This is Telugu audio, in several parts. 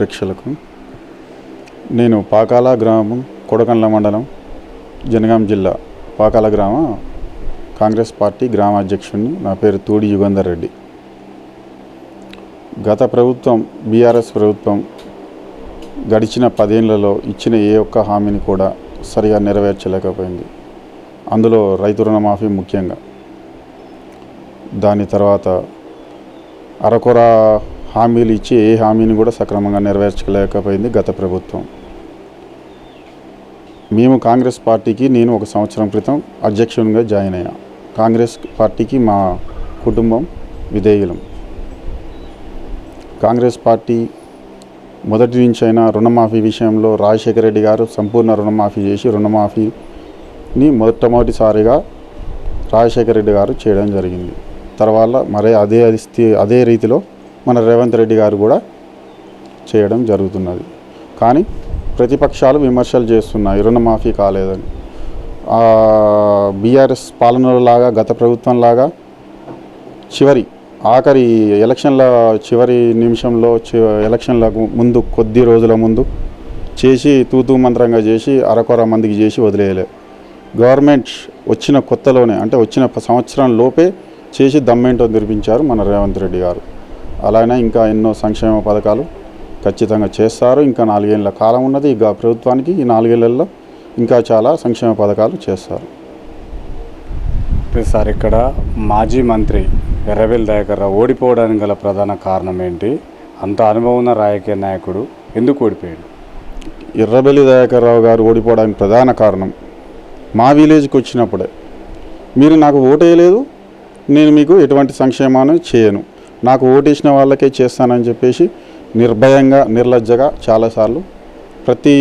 ప్రేక్షలకు నేను పాకాల గ్రామం కొడకండ్ల మండలం జనగాం జిల్లా పాకాల గ్రామ. కాంగ్రెస్ పార్టీ గ్రామ అధ్యక్షుడిని నా పేరు తూడి యుగంధర్ రెడ్డి. గత ప్రభుత్వం బీఆర్ఎస్ ప్రభుత్వం గడిచిన పదేళ్ళలో ఇచ్చిన ఏ ఒక్క హామీని కూడా సరిగా నెరవేర్చలేకపోయింది. అందులో రైతు రుణమాఫీ ముఖ్యంగా. దాని తర్వాత అరకొర హామీలు ఇచ్చి ఏ హామీని కూడా సక్రమంగా నెరవేర్చలేకపోయింది గత ప్రభుత్వం. మేము కాంగ్రెస్ పార్టీకి నేను ఒక సంవత్సరం క్రితం అధ్యక్షునిగా జాయిన్ అయ్యా. కాంగ్రెస్ పార్టీకి మా కుటుంబం విధేయులం. కాంగ్రెస్ పార్టీ మొదటి నుంచి అయినా రుణమాఫీ విషయంలో రాజశేఖర రెడ్డి గారు సంపూర్ణ రుణమాఫీ చేసి రుణమాఫీని మొట్టమొదటిసారిగా రాజశేఖర రెడ్డి గారు చేయడం జరిగింది. తర్వాత మరే అదే అదే రీతిలో మన రేవంత్ రెడ్డి గారు కూడా చేయడం జరుగుతున్నది. కానీ ప్రతిపక్షాలు విమర్శలు చేస్తున్నాయి రుణమాఫీ కాలేదని బీఆర్ఎస్ పాలనలాగా గత ప్రభుత్వంలాగా చివరి ఆఖరి ఎలక్షన్ల చివరి నిమిషంలో చి ఎలక్షన్లకు ముందు కొద్ది రోజుల ముందు చేసి తూతూ మంత్రంగా చేసి అరకొర మందికి చేసి వదిలేయలే. గవర్నమెంట్ వచ్చిన కొత్తలోనే అంటే వచ్చిన సంవత్సరం లోపే చేసి దమ్మేంటో నిర్మించారు మన రేవంత్ రెడ్డి గారు. అలానే ఇంకా ఎన్నో సంక్షేమ పథకాలు ఖచ్చితంగా చేస్తారు. ఇంకా నాలుగేళ్ళ కాలం ఉన్నది. ఇక ప్రభుత్వానికి ఈ నాలుగేళ్ళలో ఇంకా చాలా సంక్షేమ పథకాలు చేస్తారు. సార్ ఇక్కడ మాజీ మంత్రి ఎర్రబెల్లి దయాకర్ రావు ఓడిపోవడానికి గల ప్రధాన కారణం ఏంటి? అంత అనుభవం ఉన్న రాజకీయ నాయకుడు ఎందుకు ఓడిపోయాడు? ఎర్రబెల్లి దయాకర్ రావు గారు ఓడిపోవడానికి ప్రధాన కారణం మా విలేజ్కి వచ్చినప్పుడే. మీరు నాకు ఓటేయలేదు నేను మీకు ఎటువంటి సంక్షేమాన్ని చేయను. నాకు ఓటేసిన వాళ్ళకే చేస్తానని చెప్పేసి నిర్భయంగా నిర్లజ్జగా చాలాసార్లు ప్రతి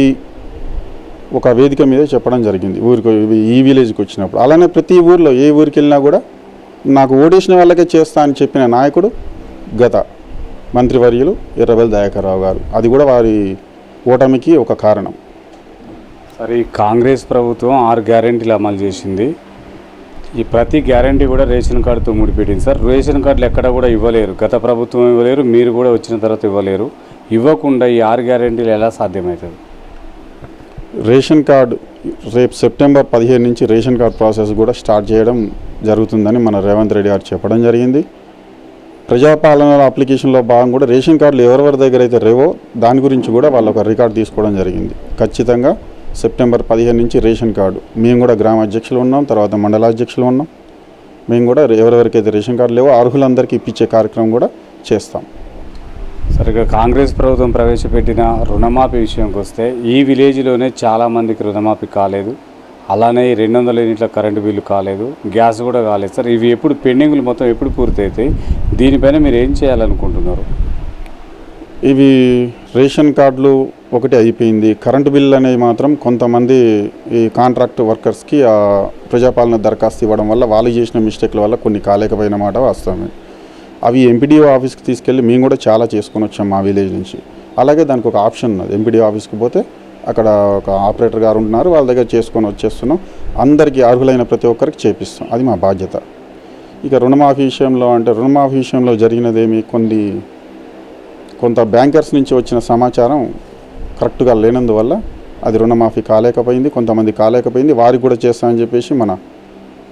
ఒక వేదిక మీద చెప్పడం జరిగింది. ఊరికి ఈ విలేజ్కి వచ్చినప్పుడు. అలానే ప్రతి ఊర్లో ఏ ఊరికి వెళ్ళినా కూడా నాకు ఓటేసిన వాళ్ళకే చేస్తా అని చెప్పిన నాయకుడు గత మంత్రివర్యులు ఎర్రబెల్ దయాకర్రావు గారు. అది కూడా వారి ఓటమికి ఒక కారణం. సరే కాంగ్రెస్ ప్రభుత్వం ఆరు గ్యారెంటీలు అమలు చేసింది. ఈ ప్రతి గ్యారెంటీ కూడా రేషన్ కార్డుతో ముడిపెట్టింది సార్. రేషన్ కార్డులు ఎక్కడ కూడా ఇవ్వలేరు. గత ప్రభుత్వం ఇవ్వలేరు మీరు కూడా వచ్చిన తర్వాత ఇవ్వలేరు. ఇవ్వకుండా ఈ ఆరు గ్యారెంటీలు ఎలా సాధ్యమవుతుంది రేషన్ కార్డు రేపు సెప్టెంబర్ పదిహేను నుంచి రేషన్ కార్డు ప్రాసెస్ కూడా స్టార్ట్ చేయడం జరుగుతుందని మన రేవంత్ రెడ్డి గారు చెప్పడం జరిగింది. ప్రజాపాలన అప్లికేషన్లో భాగం కూడా రేషన్ కార్డులు ఎవరెవరి దగ్గర అయితే రేవో దాని గురించి కూడా వాళ్ళు ఒక రికార్డు తీసుకోవడం జరిగింది. ఖచ్చితంగా సెప్టెంబర్ పదిహేను నుంచి రేషన్ కార్డు. మేము కూడా గ్రామ అధ్యక్షులు ఉన్నాం తర్వాత మండలాధ్యక్షులు ఉన్నాం. మేము కూడా ఎవరెవరికైతే రేషన్ కార్డు లేవో అర్హులందరికీ ఇప్పించే కార్యక్రమం కూడా చేస్తాం. సరిగ్గా కాంగ్రెస్ ప్రభుత్వం ప్రవేశపెట్టిన రుణమాఫీ విషయంకి వస్తే ఈ విలేజ్లోనే చాలామందికి రుణమాఫీ కాలేదు. అలానే ఈ రెండు వందల యూనిట్ల కరెంటు బిల్లు కాలేదు గ్యాస్ కూడా కాలేదు. సార్ ఇవి ఎప్పుడు పెండింగ్లు మొత్తం ఎప్పుడు పూర్తయితాయి? దీనిపైన మీరు ఏం చేయాలనుకుంటున్నారు? ఇవి రేషన్ కార్డులు ఒకటి అయిపోయింది. కరెంటు బిల్ అనేది మాత్రం కొంతమంది ఈ కాంట్రాక్ట్ వర్కర్స్కి ఆ ప్రజాపాలన దరఖాస్తు ఇవ్వడం వల్ల వాళ్ళు చేసిన మిస్టేక్ల వల్ల కొన్ని కాలేకపోయిన మాట వాస్తవమే. అవి ఎంపీడీఓ ఆఫీస్కి తీసుకెళ్ళి మేము కూడా చాలా చేసుకొని వచ్చాం మా విలేజ్ నుంచి. అలాగే దానికి ఒక ఆప్షన్ ఉన్నది. ఎంపీడీఓ ఆఫీస్కి పోతే అక్కడ ఒక ఆపరేటర్ గారు ఉంటున్నారు. వాళ్ళ దగ్గర చేసుకొని వచ్చేస్తున్నాం. అందరికీ అర్హులైన ప్రతి ఒక్కరికి చేపిస్తాం. అది మా బాధ్యత. ఇక రుణమాఫీ విషయంలో అంటే రుణమాఫీ విషయంలో జరిగినదేమి? కొన్ని కొంత బ్యాంకర్స్ నుంచి వచ్చిన సమాచారం కరెక్ట్గా లేనందువల్ల అది రుణమాఫీ కాలేకపోయింది కొంతమంది కాలేకపోయింది వారికి కూడా చేస్తామని చెప్పేసి మన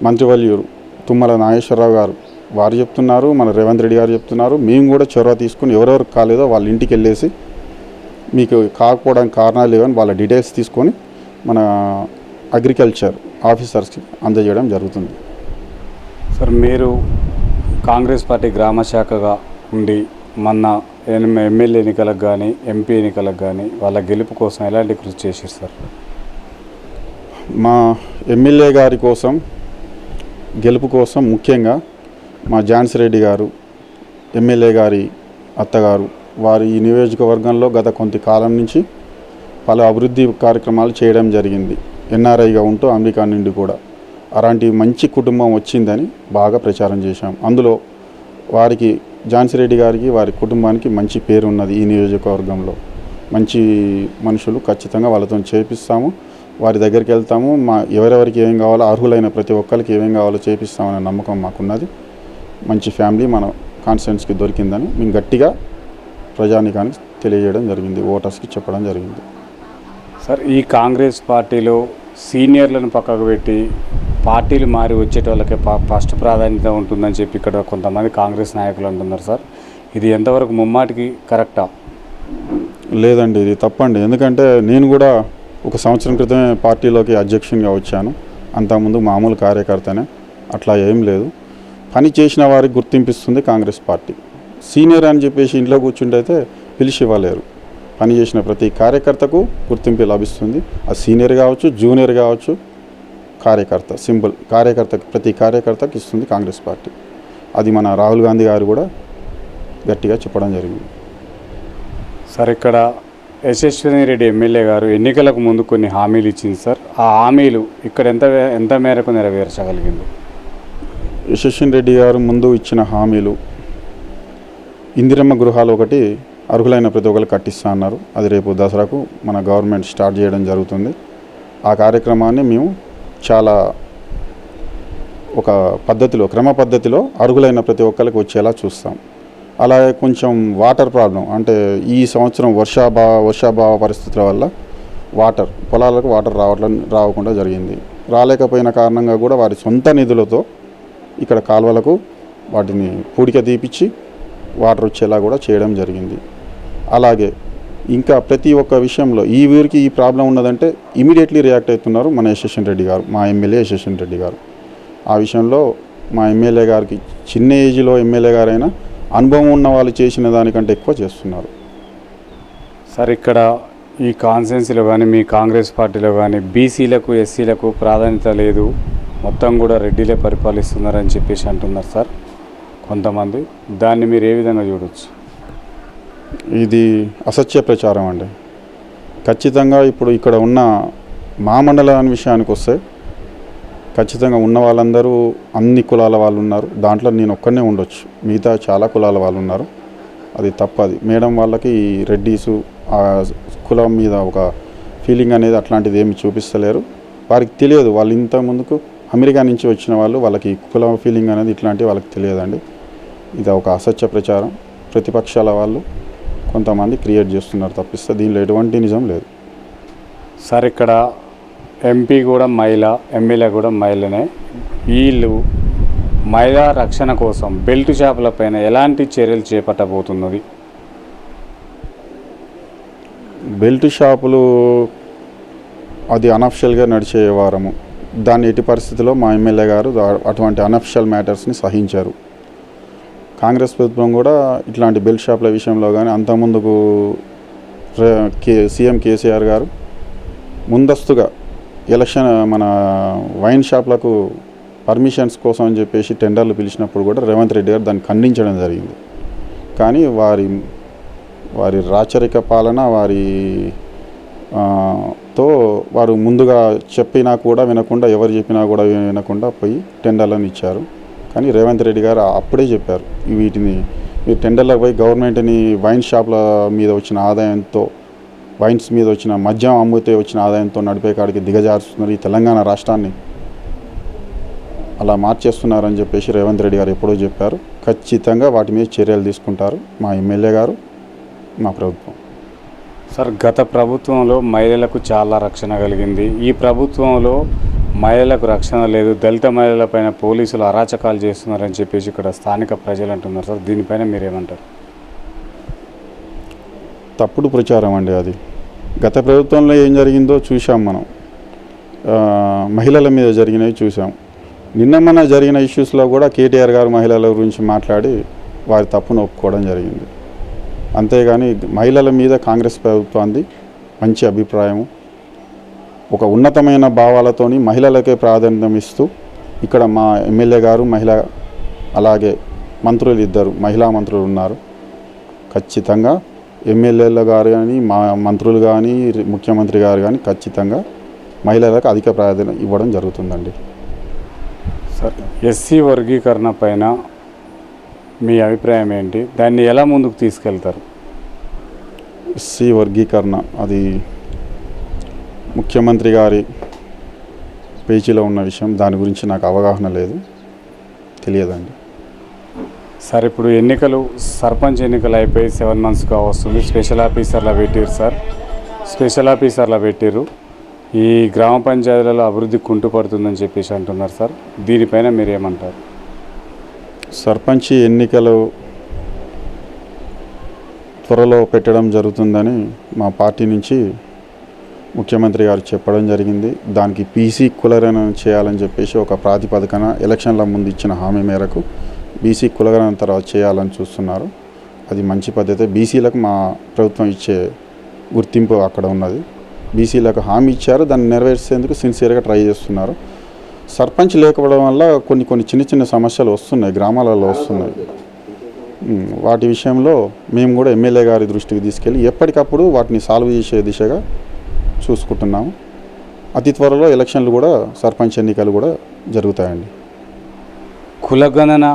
మంత్రివల్యూరు తుమ్మల నాగేశ్వరరావు గారు వారు చెప్తున్నారు మన రేవంత్ రెడ్డి గారు చెప్తున్నారు మేము కూడా చొరవ తీసుకుని ఎవరెవరికి కాలేదో వాళ్ళ ఇంటికి వెళ్ళేసి మీకు కాకపోవడానికి కారణాలు ఏవని వాళ్ళ డీటెయిల్స్ తీసుకొని మన అగ్రికల్చర్ ఆఫీసర్స్కి అందజేయడం జరుగుతుంది. సార్ మీరు కాంగ్రెస్ పార్టీ గ్రామ శాఖగా ఉండి మొన్న ఎమ్మెల్యే ఎన్నికలకు కానీ ఎంపీ ఎన్నికలకు కానీ వాళ్ళ గెలుపు కోసం ఎలాంటి కృషి చేశారు సార్? మా ఎమ్మెల్యే గారి కోసం గెలుపు కోసం ముఖ్యంగా మా ఝాన్సీ రెడ్డి గారు ఎమ్మెల్యే గారి అత్తగారు వారి ఈ నియోజకవర్గంలో గత కొంత కాలం నుంచి పలు అభివృద్ధి కార్యక్రమాలు చేయడం జరిగింది. ఎన్ఆర్ఐగా ఉంటూ అమెరికా నుండి కూడా అలాంటి మంచి కుటుంబం వచ్చిందని బాగా ప్రచారం చేశాం. అందులో వారికి ఝాన్సీ రెడ్డి గారికి వారి కుటుంబానికి మంచి పేరు ఉన్నది ఈ నియోజకవర్గంలో. మంచి మనుషులు ఖచ్చితంగా వాళ్ళతో చేపిస్తాము. వారి దగ్గరికి వెళ్తాము. మా ఎవరెవరికి ఏం కావాలో అర్హులైన ప్రతి ఒక్కరికి ఏమేం కావాలో చేపిస్తామనే నమ్మకం మాకున్నది. మంచి ఫ్యామిలీ మన కాన్స్టిట్యున్స్కి దొరికిందని మేము గట్టిగా ప్రజానికానికి తెలియజేయడం జరిగింది ఓటర్స్కి చెప్పడం జరిగింది. సార్ ఈ కాంగ్రెస్ పార్టీలో సీనియర్లను పక్కకు పెట్టి పార్టీలు మారి వచ్చేటోళ్ళకే పా ఫస్ట్ ప్రాధాన్యత ఉంటుందని చెప్పి ఇక్కడ కొంతమంది కాంగ్రెస్ నాయకులు అంటున్నారు సార్. ఇది ఎంతవరకు ముమ్మాటికి కరెక్టా? లేదండి ఇది తప్పండి. ఎందుకంటే నేను కూడా ఒక సంవత్సరం క్రితమే పార్టీలోకి అధ్యక్షునిగా వచ్చాను. అంతకుముందు మామూలు కార్యకర్తనే. అట్లా ఏం లేదు. పని చేసిన వారికి గుర్తింపిస్తుంది కాంగ్రెస్ పార్టీ. సీనియర్ అని చెప్పేసి ఇంట్లో కూర్చుంటే అయితే పిలిచి ఇవ్వలేరు పని చేసిన ప్రతి కార్యకర్తకు గుర్తింపు లభిస్తుంది. ఆ సీనియర్ కావచ్చు జూనియర్ కావచ్చు కార్యకర్త సింపుల్ కార్యకర్తకి ప్రతి కార్యకర్తకి ఇస్తుంది కాంగ్రెస్ పార్టీ. అది మన రాహుల్ గాంధీ గారు కూడా గట్టిగా చెప్పడం జరిగింది. సార్ ఇక్కడ యశస్విని రెడ్డి ఎమ్మెల్యే గారు ఎన్నికలకు ముందు కొన్ని హామీలు ఇచ్చింది సార్. ఆ హామీలు ఇక్కడ ఎంత ఎంత మేరకు నెరవేర్చగలిగింది? యశస్విని రెడ్డి గారు ముందు ఇచ్చిన హామీలు ఇందిరమ్మ గృహాలు ఒకటి అర్హులైన ప్రతి ఒక్కరు కట్టిస్తా అన్నారు. అది రేపు దసరాకు మన గవర్నమెంట్ స్టార్ట్ చేయడం జరుగుతుంది. ఆ కార్యక్రమాన్ని మేము చాలా ఒక పద్ధతిలో క్రమ పద్ధతిలో అరుగులైన ప్రతి ఒక్కరికి వచ్చేలా చూస్తాం. అలాగే కొంచెం వాటర్ ప్రాబ్లం అంటే ఈ సంవత్సరం వర్షాభావ వర్షాభావ పరిస్థితుల వల్ల వాటర్ పొలాలకు వాటర్ రావట్ల రావకుండా జరిగింది. రాలేకపోయిన కారణంగా కూడా వారి సొంత నిధులతో ఇక్కడ కాలువలకు వాటిని పూడిక తీపిచ్చి వాటర్ వచ్చేలా కూడా చేయడం జరిగింది. అలాగే ఇంకా ప్రతి ఒక్క విషయంలో ఈ ఊరికి ఈ ప్రాబ్లం ఉన్నదంటే ఇమీడియట్లీ రియాక్ట్ అవుతున్నారు మన యశస్వన్ రెడ్డి గారు మా ఎమ్మెల్యే యశస్వన్ రెడ్డి గారు. ఆ విషయంలో మా ఎమ్మెల్యే గారికి చిన్న ఏజ్లో ఎమ్మెల్యే గారైనా అనుభవం ఉన్న వాళ్ళు చేసిన దానికంటే ఎక్కువ చేస్తున్నారు. సార్ ఇక్కడ ఈ కాన్సెన్సీలో కానీ మీ కాంగ్రెస్ పార్టీలో కానీ బీసీలకు ఎస్సీలకు ప్రాధాన్యత లేదు. మొత్తం కూడా రెడ్డిలే పరిపాలిస్తున్నారని చెప్పేసి అంటున్నారు సార్ కొంతమంది. దాన్ని మీరు ఏ విధంగా చూడొచ్చు? ఇది అసత్య ప్రచారం అండి. ఖచ్చితంగా ఇప్పుడు ఇక్కడ ఉన్న మా మండలాన్ని విషయానికి వస్తే ఖచ్చితంగా ఉన్న వాళ్ళందరూ అన్ని కులాల వాళ్ళు ఉన్నారు. దాంట్లో నేను ఒక్కనే ఉండొచ్చు. మిగతా చాలా కులాల వాళ్ళు ఉన్నారు. అది తప్పది. మేడం వాళ్ళకి ఈ రెడ్డీసు ఆ కులం మీద ఒక ఫీలింగ్ అనేది అట్లాంటిది ఏమి చూపిస్తలేరు. వారికి తెలియదు. వాళ్ళు ఇంత ముందుకు అమెరికా నుంచి వచ్చిన వాళ్ళు వాళ్ళకి కుల ఫీలింగ్ అనేది ఇట్లాంటివి వాళ్ళకి తెలియదండి. ఇది ఒక అసత్య ప్రచారం. ప్రతిపక్షాల వాళ్ళు కొంతమంది క్రియేట్ చేస్తున్నారు తప్పిస్తే దీనిలో ఎటువంటి నిజం లేదు. సార్ ఇక్కడ ఎంపీ కూడా మహిళ ఎమ్మెల్యే కూడా మహిళనే. వీళ్ళు మహిళా రక్షణ కోసం బెల్ట్ షాపుల పైన ఎలాంటి చర్యలు చేపట్టబోతున్నది? బెల్ట్ షాపులు అది అనఫిషియల్గా నడిచే వారము. దాన్ని ఎట్టి పరిస్థితిలో మా ఎమ్మెల్యే గారు అటువంటి అనఫిషియల్ మ్యాటర్స్ని సహించారు. కాంగ్రెస్ ప్రభుత్వం కూడా ఇట్లాంటి బెల్ట్ షాప్ల విషయంలో కానీ అంతకుముందుకు కే సీఎం కేసీఆర్ గారు ముందస్తుగా ఎలక్షన్ మన వైన్ షాప్లకు పర్మిషన్స్ కోసం అని చెప్పేసి టెండర్లు పిలిచినప్పుడు కూడా రేవంత్ రెడ్డి గారు దాన్ని ఖండించడం జరిగింది. కానీ వారి వారి రాచరిక పాలన వారి తో వారు ముందుగా చెప్పినా కూడా వినకుండా ఎవరు చెప్పినా కూడా వినకుండా పోయి టెండర్లను ఇచ్చారు. కానీ రేవంత్ రెడ్డి గారు అప్పుడే చెప్పారు వీటిని. మీరు టెండర్లకు పోయి గవర్నమెంట్ని వైన్ షాప్ల మీద వచ్చిన ఆదాయంతో వైన్స్ మీద వచ్చిన మద్యం అమ్మితే వచ్చిన ఆదాయంతో నడిపే కాడికి దిగజారుస్తున్నారు ఈ తెలంగాణ రాష్ట్రాన్ని. అలా మార్చేస్తున్నారని చెప్పేసి రేవంత్ రెడ్డి గారు ఎప్పుడో చెప్పారు. ఖచ్చితంగా వాటి మీద చర్యలు తీసుకుంటారు మా ఎమ్మెల్యే గారు మా ప్రభుత్వం. సార్ గత ప్రభుత్వంలో మహిళలకు చాలా రక్షణ కలిగింది. ఈ ప్రభుత్వంలో మహిళలకు రక్షణ లేదు. దళిత మహిళలపైన పోలీసులు అరాచకాలు చేస్తున్నారని చెప్పేసి ఇక్కడ స్థానిక ప్రజలు అంటున్నారు సార్. దీనిపైన మీరేమంటారు? తప్పుడు ప్రచారం అండి అది. గత ప్రభుత్వంలో ఏం జరిగిందో చూసాం మనం. మహిళల మీద జరిగినవి చూసాం నిన్న మన జరిగిన ఇష్యూస్లో కూడా కేటీఆర్ గారు మహిళల గురించి మాట్లాడి వారి తప్పును ఒప్పుకోవడం జరిగింది. అంతేగాని మహిళల మీద కాంగ్రెస్ ప్రభుత్వానికి మంచి అభిప్రాయము. ఒక ఉన్నతమైన భావాలతోని మహిళలకే ప్రాధాన్యం ఇస్తూ ఇక్కడ మా ఎమ్మెల్యే గారు మహిళ అలాగే మంత్రులు ఇద్దరు మహిళా మంత్రులు ఉన్నారు. ఖచ్చితంగా ఎమ్మెల్యేలు గారు కానీ మా మంత్రులు కానీ ముఖ్యమంత్రి గారు కానీ ఖచ్చితంగా మహిళలకు అధిక ప్రాధాన్యత ఇవ్వడం జరుగుతుందండి. సార్ ఎస్సీ వర్గీకరణ పైన మీ అభిప్రాయం ఏంటి? దాన్ని ఎలా ముందుకు తీసుకెళ్తారు? ఎస్సీ వర్గీకరణ అది ముఖ్యమంత్రి గారి పేజీలో ఉన్న విషయం దాని గురించి నాకు అవగాహన లేదు. తెలియదండి. సార్ ఇప్పుడు ఎన్నికలు సర్పంచ్ ఎన్నికలు అయిపోయి సెవెన్ మంత్స్గా వస్తుంది. స్పెషల్ ఆఫీసర్లా పెట్టారు సార్. స్పెషల్ ఆఫీసర్లా పెట్టారు. ఈ గ్రామ పంచాయతీలలో అభివృద్ధి కుంటుపడుతుందని చెప్పేసి అంటున్నారు సార్. దీనిపైన మీరు ఏమంటారు? సర్పంచ్ ఎన్నికలు త్వరలో పెట్టడం జరుగుతుందని మా పార్టీ నుంచి ముఖ్యమంత్రి గారు చెప్పడం జరిగింది. దానికి పీసీ కులగణన చేయాలని చెప్పేసి ఒక ప్రాతిపదికన ఎలక్షన్ల ముందు ఇచ్చిన హామీ మేరకు బీసీ కులగణన తర్వాత చేయాలని చూస్తున్నారు. అది మంచి పద్ధతి. బీసీలకు మా ప్రభుత్వం ఇచ్చే గుర్తింపు అక్కడ ఉన్నది. బీసీలకు హామీ ఇచ్చారు. దాన్ని నెరవేర్చేందుకు సిన్సియర్గా ట్రై చేస్తున్నారు. సర్పంచ్ లేకపోవడం వల్ల కొన్ని కొన్ని చిన్న చిన్న సమస్యలు వస్తున్నాయి. గ్రామాలలో వస్తున్నాయి. వాటి విషయంలో మేము కూడా ఎమ్మెల్యే గారి దృష్టికి తీసుకెళ్ళి ఎప్పటికప్పుడు వాటిని సాల్వ్ చేసే దిశగా చూసుకుంటున్నాము. అతి త్వరలో ఎలక్షన్లు కూడా సర్పంచ్ ఎన్నికలు కూడా జరుగుతాయండి. కులగణన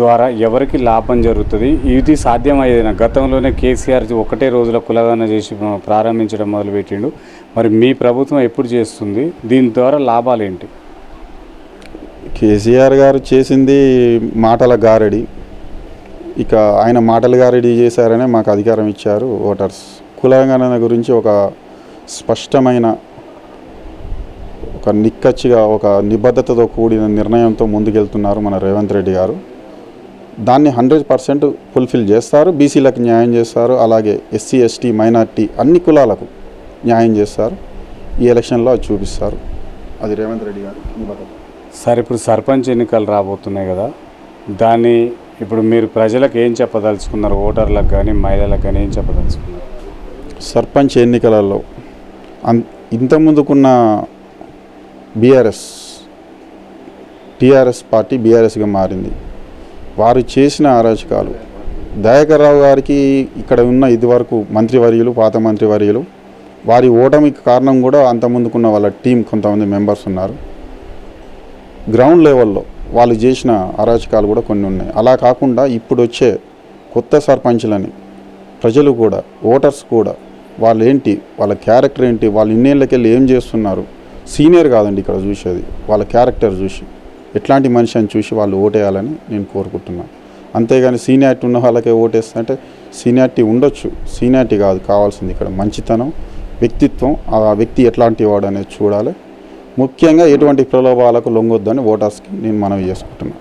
ద్వారా ఎవరికి లాభం జరుగుతుంది? ఇది సాధ్యమయ్యేది గతంలోనే కేసీఆర్ ఒకటే రోజుల కులగణన చేసి ప్రారంభించడం మొదలుపెట్టిండు. మరి మీ ప్రభుత్వం ఎప్పుడు చేస్తుంది? దీని ద్వారా లాభాలు ఏంటి? కేసీఆర్ గారు చేసింది మాటల గారడి. ఇక ఆయన మాటల గారడి చేశారనే మాకు అధికారం ఇచ్చారు ఓటర్స్. కులగణన గురించి ఒక స్పష్టమైన ఒక నిక్కచ్చిగా ఒక నిబద్ధతతో కూడిన నిర్ణయంతో ముందుకెళ్తున్నారు మన రేవంత్ రెడ్డి గారు. దాన్ని హండ్రెడ్ పర్సెంట్ ఫుల్ఫిల్ చేస్తారు. బీసీలకు న్యాయం చేస్తారు. అలాగే ఎస్సీ ఎస్టీ మైనార్టీ అన్ని కులాలకు న్యాయం చేస్తారు. ఈ ఎలక్షన్లో అది చూపిస్తారు. అది రేవంత్ రెడ్డి గారు సార్ ఇప్పుడు సర్పంచ్ ఎన్నికలు రాబోతున్నాయి కదా. దాన్ని ఇప్పుడు మీరు ప్రజలకు ఏం చెప్పదలుచుకున్నారు? ఓటర్లకు కానీ మహిళలకు కానీ ఏం చెప్పదలుచుకున్నారు? సర్పంచ్ ఎన్నికలలో అన్ ఇంతకుముందుకున్న బీఆర్ఎస్ టీఆర్ఎస్ పార్టీ బీఆర్ఎస్గా మారింది. వారు చేసిన అరాచకాలు. దయాకర్రావు గారికి ఇక్కడ ఉన్న ఇదివరకు మంత్రివర్యులు పాత మంత్రివర్యులు వారి ఓటమికి కారణం కూడా అంతకుముందుకున్న వాళ్ళ టీం కొంతమంది మెంబర్స్ ఉన్నారు. గ్రౌండ్ లెవెల్లో వాళ్ళు చేసిన అరాచకాలు కూడా కొన్ని ఉన్నాయి. అలా కాకుండా ఇప్పుడు వచ్చే కొత్త సర్పంచ్లని ప్రజలు కూడా ఓటర్స్ కూడా వాళ్ళు ఏంటి వాళ్ళ క్యారెక్టర్ ఏంటి? వాళ్ళు ఇన్నేళ్ళకెళ్ళి ఏం చేస్తున్నారు? సీనియర్ కాదండి ఇక్కడ చూసేది. వాళ్ళ క్యారెక్టర్ చూసి. ఎట్లాంటి మనిషి అని చూసి వాళ్ళు ఓటేయాలని నేను కోరుకుంటున్నాను అంతేగాని సీనియారిటీ ఉన్న వాళ్ళకే ఓటేస్తుంటే సీనియారిటీ ఉండొచ్చు. సీనియారిటీ కాదు కావాల్సింది ఇక్కడ మంచితనం వ్యక్తిత్వం ఆ వ్యక్తి ఎట్లాంటి వాడు అనేది చూడాలి. ముఖ్యంగా ఎటువంటి ప్రలోభాలకు లొంగొద్దని ఓటర్స్కి నేను మనవి చేసుకుంటున్నాను